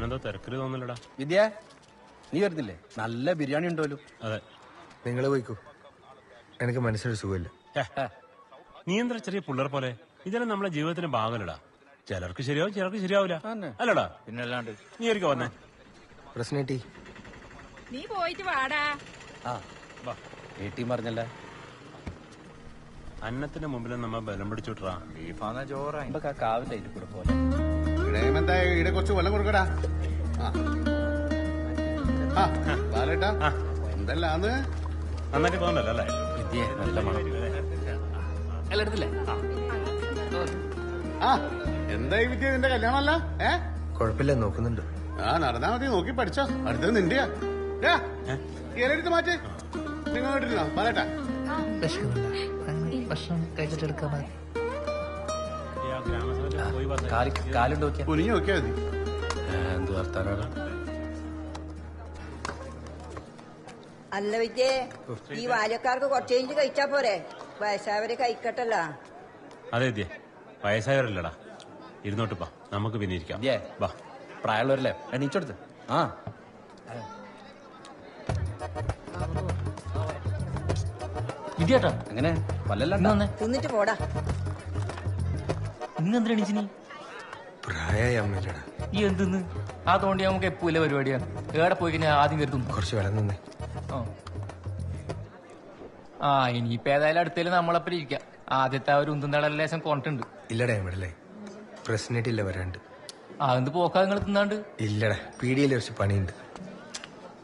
അവനെന്തോ തിരക്കിൽ തോന്നില്ലടാ വിദ്യ നീ വരുന്നില്ലേ? നല്ല ബിരിയാണി ഉണ്ടല്ലോ അതെ. നിങ്ങൾ പോയിക്കോ. എനിക്ക് മനസ്സിലൊരു സുഖമില്ല. നീ എന്താ ചെറിയ പിള്ളേർ പോലെ? ഇതെല്ലാം നമ്മളെ ജീവിതത്തിന്റെ ഭാഗമല്ലടാ. ചിലർക്ക് ശരിയാവും ചിലർക്ക് ശരിയാവില്ല അല്ലടാ. പിന്നല്ലാണ്ട്. നീ ഒരിക്കൽ വന്നേ? പ്രശ്നം ടീ നീ പോയിട്ട് വാടാ. ആ വാ. വീട്ടിൽ പറഞ്ഞല്ലേ? അന്നത്തിന്റെ മുമ്പിൽ നമ്മ ബലം പിടിച്ചോട്ടാ ബീഫാന്ന ചോറാ ഇപ്പൊ കാവിന്റെ അതിൽ കൂടെ പോലെ. ഇടയമെന്താ ഇവിടെ കുറച്ച് വെള്ളം കൊടുക്കടാ. ആ. ആ, ബാലേട്ടാ എന്തല്ലാന്ന് നന്നായിട്ട് തോന്നല്ലോ അല്ലേ? വിദ്യ നല്ല മണം. എല്ലാം എടുത്തില്ലേ ആ എന്താ ഈ വിദ്യ? നിന്റെ കല്യാണമല്ല? ഏ? കുഴപ്പമില്ല നോക്കുന്നുണ്ട്. ആ നടന്നാ മതി നോക്കി പഠിച്ചോ. അടുത്തത് നിന്റെയാ ഇലയെടുത്ത് മാറ്റ്. നിങ്ങൾ കേട്ടിരുന്നോ ബാലേട്ടാ. ഭക്ഷണം കഴിച്ചിട്ട് കാലുണ്ട് നോക്കിയാ കുനിഞ്ഞു നോക്കിയാ മതി. എന്ത് വർത്താനാണ് അല്ല വിജയേ ഈ ബാല്യക്കാർക്ക് കുറച്ചേഞ്ച് കഴിച്ചാ പോരെ? വയസ്സായവരെ കഴിക്കട്ടല്ല അതെ വിദ്യ. വയസ്സായവരല്ലടാ. ഇരുന്നോട്ട് പാ നമുക്ക് പിന്നെ ഇരിക്കാം. വാ. പ്രായമുള്ളവരല്ലേ? എണീച്ചെടുത്ത് ആ. വിദ്യാട്ടാ. അങ്ങനെ പല്ലല്ല തിന്നിട്ട് പോടാ. ഇന്ന് എന്തിനാ എണീച്ചു നീ ഈ എന്തിന്ന്? ആ തോണ്ടി നമുക്ക് എപ്പോലെ പരിപാടിയാണ്? ഏടെ പോയി കഴിഞ്ഞാൽ ആദ്യം കരുതും കുറച്ച് വെള്ളം നിന്നേ. ആ. ഇനിയിപ്പോ ഏതായാലും അടുത്തേലും നമ്മളപ്പം ഇരിക്കാം. ആദ്യത്തെ ആ ഒരു ഉന്തുന്നട ലേശം കൊണ്ടിട്ടുണ്ട്. ഇല്ലടാ എമ്മടല്ലേ പ്രശ്നമായിട്ടില്ല വരാണ്ട്. ആ എന്ത് പോക്കാ നിങ്ങൾ തിന്നാണ്ട്? ഇല്ലടാ പീടിയയിൽ കുറച്ച് പണിയുണ്ട്.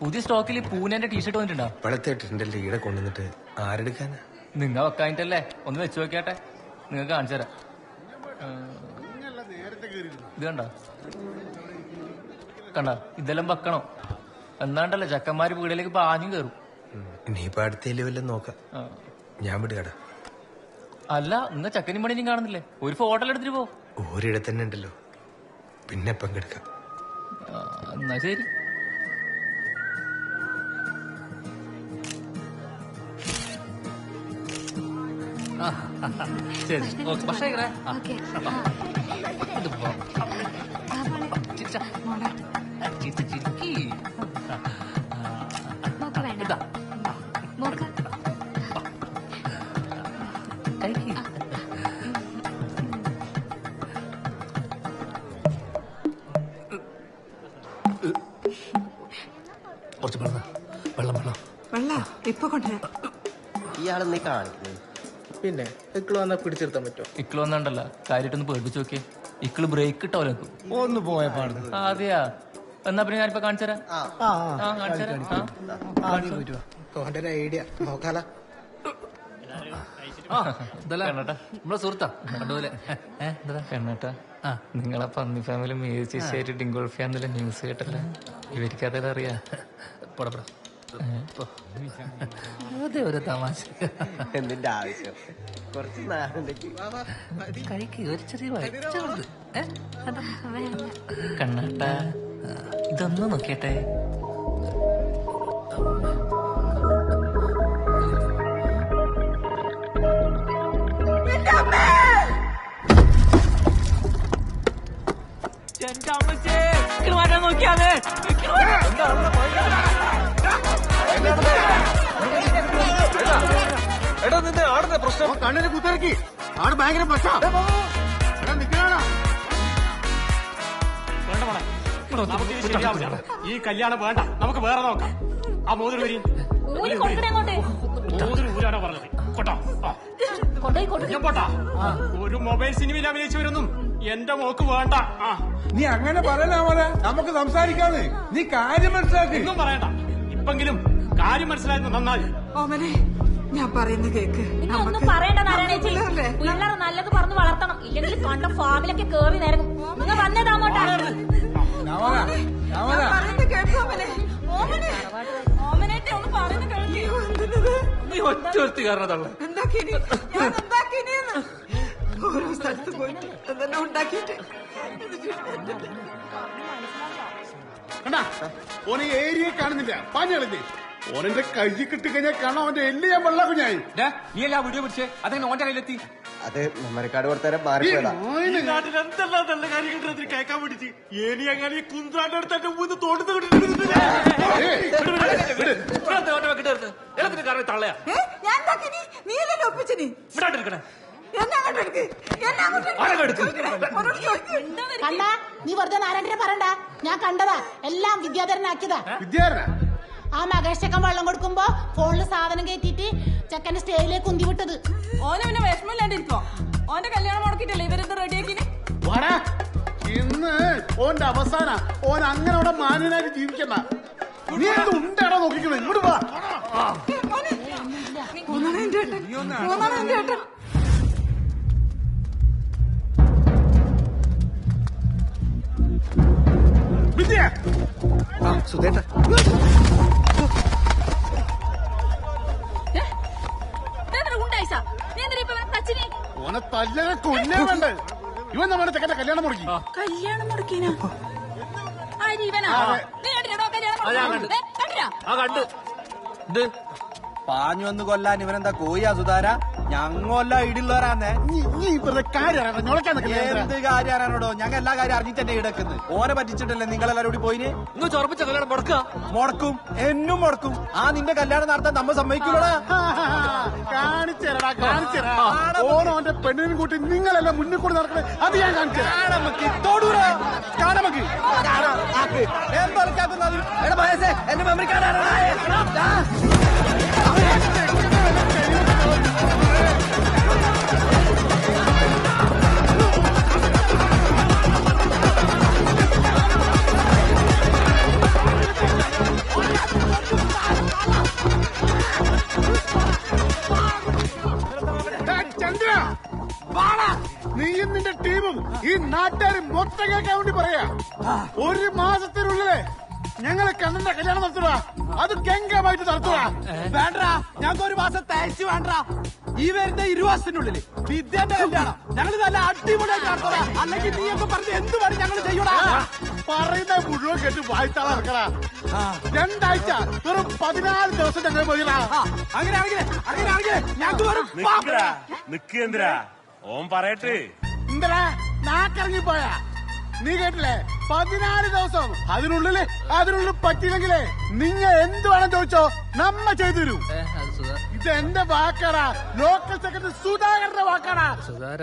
പുതിയ സ്റ്റോക്കിൽ പൂനെന്റെ ടീഷർട്ട് വന്നിട്ടുണ്ടോ? ഇപ്പോഴത്തെ ട്രെൻഡല്ലേ ഈടെ കൊണ്ടുവന്നിട്ട്. ആരെടുക്കാനാ? നിങ്ങ വെക്കാനിട്ടല്ലേ ഒന്ന് വെച്ച് നോക്കിയാട്ടെ. നിങ്ങൾക്ക് കാണിച്ചു തരാം. ഇത് കണ്ട? കണ്ട? ഇതെല്ലാം വെക്കണം. എന്നാണ്ടല്ലേ ചക്കന്മാര് വീടിലേക്ക് പാഞ്ഞും കയറും ഇനിയിപ്പോ അടുത്തേലും വല്ലതും നോക്കാം. ഞാൻ വിടുകട. അല്ല ഇന്ന് ചക്കനും പണിയും കാണുന്നില്ലേ? ഒരു ഫോട്ടോ എടുത്തിട്ട് പോ. ഒരിടത്തന്നെ തന്നെ ഉണ്ടല്ലോ. പിന്നെ പങ്കെടുക്കാം എന്നാ ശരി. ശരി. ഓക്കെ. ചിരിച്ച. ചിരിക്ക്. കുറച്ച് വെള്ളം വെള്ളം വെള്ള. ഇപ്പൊ കൊണ്ടുവരാം. ഇയാളെന്നീ കാണിക്കുന്നത് പിന്നെ ഇക്കൾ വന്നാ പിടിച്ചെടുത്താൻ പറ്റുമോ ഇക്കിൾ വന്നണ്ടല്ല കാര്യമായിട്ടൊന്ന് പേടിപ്പിച്ച് നോക്കിയേ. ഇക്കിൾ ബ്രേക്ക് ഇട്ടോലെ ഒന്ന് പോയ പാടുന്നു അതെയാ. എന്നാ പിന്നെ ഞാനിപ്പോ കാണിച്ചുതരാം ആ. കാണിച്ചുതരാം ആ. ഓന്റെ ഐഡിയ നോക്കാല. നമ്മളെ സുഹൃത്താ. കണ്ടുപോലെ കണ്ണേട്ടാ. നിങ്ങളെ പന്നി ഫാമിലി മ്യൂസിഷ്യമായിട്ട് ഡിങ്കോൾഫിയാന്നുള്ള ന്യൂസ് കേട്ടല്ലേ? ഇവർക്ക് അതെല്ലാം അറിയാ. പടപട അതെ ഒരു തമാശ. എന്തിന്റെ ആവശ്യം? കുറച്ച് നാളുണ്ടെങ്കിൽ കഴിക്ക് ഒരു ചെറിയ വയറ്റുണ്ട് കണ്ണട്ട ഇതൊന്നും നോക്കിയട്ടെ. കണ്ണിന് കുത്തിറക്കി ആട് ഭയങ്കര പ്രശ്നം. എടാ കുത്തിറക്കി ആട് ഭയങ്കര. ഈ കല്യാണം വേണ്ട. നമുക്ക് വേറെ നോക്കാം. ആ മോതിരി വരി മോതിരി ഊരാണോ പറഞ്ഞത്. കൊട്ടോ. ഞാൻ പോട്ടാ. ഒരു മൊബൈൽ സിനിമയിൽ അഭിനയിച്ചവരൊന്നും എന്റെ മോക്ക് വേണ്ട. ആ. നീ അങ്ങനെ പറയലാ മോനെ? നമുക്ക് സംസാരിക്കാന്ന്. നീ കാര്യം മനസ്സിലാക്കി. ഒന്നും പറയണ്ട. ഇപ്പെങ്കിലും കാര്യം മനസ്സിലായിരുന്നു നന്നായി. ഓമനെ ഞാൻ പറയുന്ന കേക്ക്. ഒന്നും പറയണ്ട നാരായണേച്ചി പിള്ളേർ നല്ലത് പറഞ്ഞു വളർത്തണം. ഇല്ലെങ്കിൽ കണ്ട ഫാമിലൊക്കെ കേറി നേരം നിങ്ങൾ വന്നേതാമോട്ടാ ഞാൻ പറയുന്ന കേക്ക് ഓമനെ ഓമനെ ഓമനേറ്റെ ഒന്ന് പറയുന്ന കേൾക്ക് നീ ഒറ്റ ഒരുത്തി കാരണതള്ള. എന്താക്കിനി? ഞാൻ എന്താക്കിനിന്ന് ഓരോ സ്ഥലത്ത് പോയിട്ട് എന്തെല്ലാം ഉണ്ടാക്കിയിട്ട് കണ്ടാ? ഓനെ ഏരിയ കാണുന്നില്ല. പാഞ്ഞളിഞ്ഞ് ഓനെന്റെ കൈ കിട്ടി കഴിഞ്ഞാൽ കാണാൻ അവന്റെ എല്ല് ഞാൻ വെള്ള കുഞ്ഞായി. നീ എല്ലാ വീഡിയോ പിടിച്ചേ? അതെങ്ങനെ ഓന്റെ കയ്യിലെത്തി? അത് മെമ്മറിക്കാട് കൊടുത്തരം മാറിപ്പോയതാ. മോയിന് നാട്ടിൽ എന്തെല്ലാം നല്ല കാര്യങ്ങൾ അതിന് കേൾക്കാൻ വേണ്ടിട്ട് ഏനി അങ്ങനെ ഈ കുന്താന്റെ അടുത്ത് എന്റെ മൂന്ന് തോണ്ടുന്ന കിട്ടുന്നില്ല തള്ളയാ. ഏ? ഞാൻ എന്താക്കിനി നീ. കണ്ട വെറുതെ നാരായണനെ പറയണ്ട. ഞാൻ കണ്ടതാ. എല്ലാം വിദ്യാധരനാക്കിയതാ. വിദ്യാരന ആ മകേഷ് ചെക്കൻ വെള്ളം കൊടുക്കുമ്പോ ഫോണിൽ സാധനം കയറ്റിട്ട് ചെക്കന്റെ സ്റ്റേജിലേക്ക് ഉന്തി വിട്ടത്. ഓന് പിന്നെ വിഷമില്ലാണ്ടിരിക്കോ ഓന്റെ കല്യാണം മുടക്കിട്ടല്ലേ ഇവരെന്ത് റെഡിയാക്കിനി വാടാ. ഇന്ന് ഓന്റെ അവസാന. ഓൻ അങ്ങനെ അവിടെ മാന്യനായിട്ട് ജീവിക്കണ്ട. നീ എന്ത് ഉണ്ടാടാ നോക്കിക്കണേ. ഇങ്ങോട്ട് വാ. സുധേട്ട. ഓനെ തല്ലനെ കൊല്ലേ വേണ്ട. ഇവൻ നമ്മുടെ ചെക്കന്റെ കല്യാണം മുടക്കി. കല്യാണം മുടക്കിനാ ആ കല്യാണം മുടക്കുന്നത്? ആ കണ്ട്. ഇത് പാഞ്ഞു വന്ന് കൊല്ലാൻ ഇവനെന്താ കോയാ സുധാര ഞങ്ങല്ല ഇടുള്ളവരാന്നേ എന്ത് കാര്യം അറിയാനോടോ ഞങ്ങൾ എല്ലാ കാര്യം അറിഞ്ഞിട്ട് തന്നെ ഇടക്കുന്നത് ഓനെ പറ്റിച്ചിട്ടല്ലേ നിങ്ങളെല്ലാരും കൂടി പോയിന്? ഇങ്ങ് ചൊറപ്പിച്ച കല്യാണം മുടക്കുക. മുടക്കും. എന്നും മുടക്കും. ആ നിന്റെ കല്യാണം നടത്താൻ നമ്മ സമ്മതിക്കൂടാ കാണിച്ചേരടാ കാണിച്ചേരാ. ഓനോന്റെ പെണ്ണിനും കൂട്ടി നിങ്ങളെല്ലാം മുന്നിൽ കൂടി നടക്കണേ. അത് ഞാൻ കാണിച്ചു എടാ വയസ്സേ എന്റെ മെമ്മറിക്കാരാണ്. നീയും നിന്റെ ടീമും ഈ നാട്ടുകാർ മൊത്തം കേൾക്കാൻ വേണ്ടി പറയാ. ഒരു മാസത്തിനുള്ളിൽ ഞങ്ങളെ കണ്ണന്റെ കല്യാണം നടത്തുക. അത് ഗംഗമായിട്ട് നടത്തുക. വേണ്ട ഞങ്ങൾക്ക് ഒരു മാസം തയ്ച്ചു വേണ്ട ഈ വരുന്ന ഇരുവാസത്തിനുള്ളിൽ വിദ്യന്റെ കല്യാണം ഞങ്ങൾ നല്ല അടിപൊളിയായിട്ട് നടത്തുക. അല്ലെങ്കിൽ നീ ഒക്കെ പറഞ്ഞ് എന്ത് പണി ഞങ്ങൾ ചെയ്യൂടാ. പറയുന്ന മുഴുവൻ കേട്ട് വായിത്താളെ രണ്ടാഴ്ച വെറും പതിനാല് ദിവസം ഞങ്ങൾ പോയിടാ അങ്ങനെയാണെങ്കിൽ അങ്ങനെയാണെങ്കിൽ ഞങ്ങൾക്ക് വെറും നിക്കേന്ദ്ര ഓം പറയട്ടെ. എന്തരാ നാക്കിറങ്ങി പോയാ നീ കേട്ടില്ലേ? പതിനാല് ദിവസം അതിനുള്ളിൽ അതിനുള്ളിൽ പറ്റിയില്ലെങ്കിലേ നിങ്ങ എന്ത് വേണം ചോദിച്ചോ നമ്മ ചെയ്തു തരൂ. ഇത് എന്റെ വാക്കാടാ. ലോക്കൽ സെക്രട്ടറി സുധാകരന്റെ വാക്കാടാ. സുധാര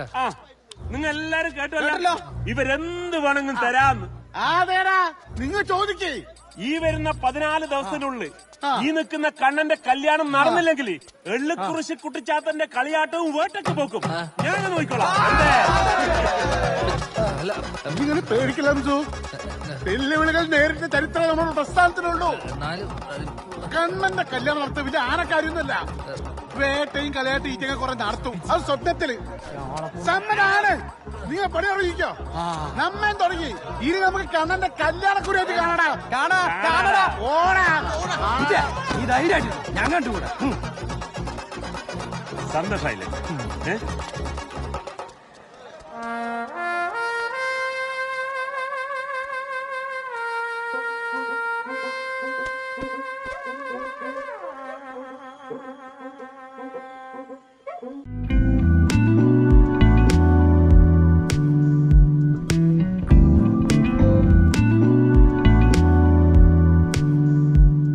നിങ്ങൾ എല്ലാരും കേട്ടല്ലോ? ഇവരെന്ത് വേണമെങ്കിലും തരാന്ന്. അതേടാ. നിങ്ങൾ ചോദിക്കേ. ഈ വരുന്ന പതിനാല് ദിവസത്തിനുള്ളിൽ ഈ നിൽക്കുന്ന കണ്ണന്റെ കല്യാണം നടന്നില്ലെങ്കിൽ എള്ളുക്കുറിശി കുട്ടിച്ചാത്തന്റെ കളിയാട്ടവും വേട്ടൊക്കെ പോക്കും. ഞാൻ നോക്കിക്കോളാം? നിങ്ങൾ പേടിക്കില്ല വെല്ലുവിളികൾ നേരിട്ട ചരിത്രം നമ്മുടെ പ്രസ്ഥാനത്തിനുള്ളൂ. കണ്ണന്റെ കല്യാണം നടത്തും ഇത് ആനക്കാര്യൊന്നുമല്ല. വേട്ടയും കളിയാട്ടും ഈറ്റൊക്കെ കുറെ നടത്തും. അത് സ്വപ്നത്തിൽ. സമ്മതാണ്. നിങ്ങൾ പണി അറിയിക്കോ നമ്മെ തുടങ്ങി. ഇനി നമുക്ക് കണ്ണന്റെ കല്യാണക്കുറിയായിട്ട് കാണടാ. കാണാ കാണടാ. ഓടാ. ധൈര്യമായിട്ട് ഞാൻ കണ്ടുകൂടാ. സന്തോഷായില്ലേ?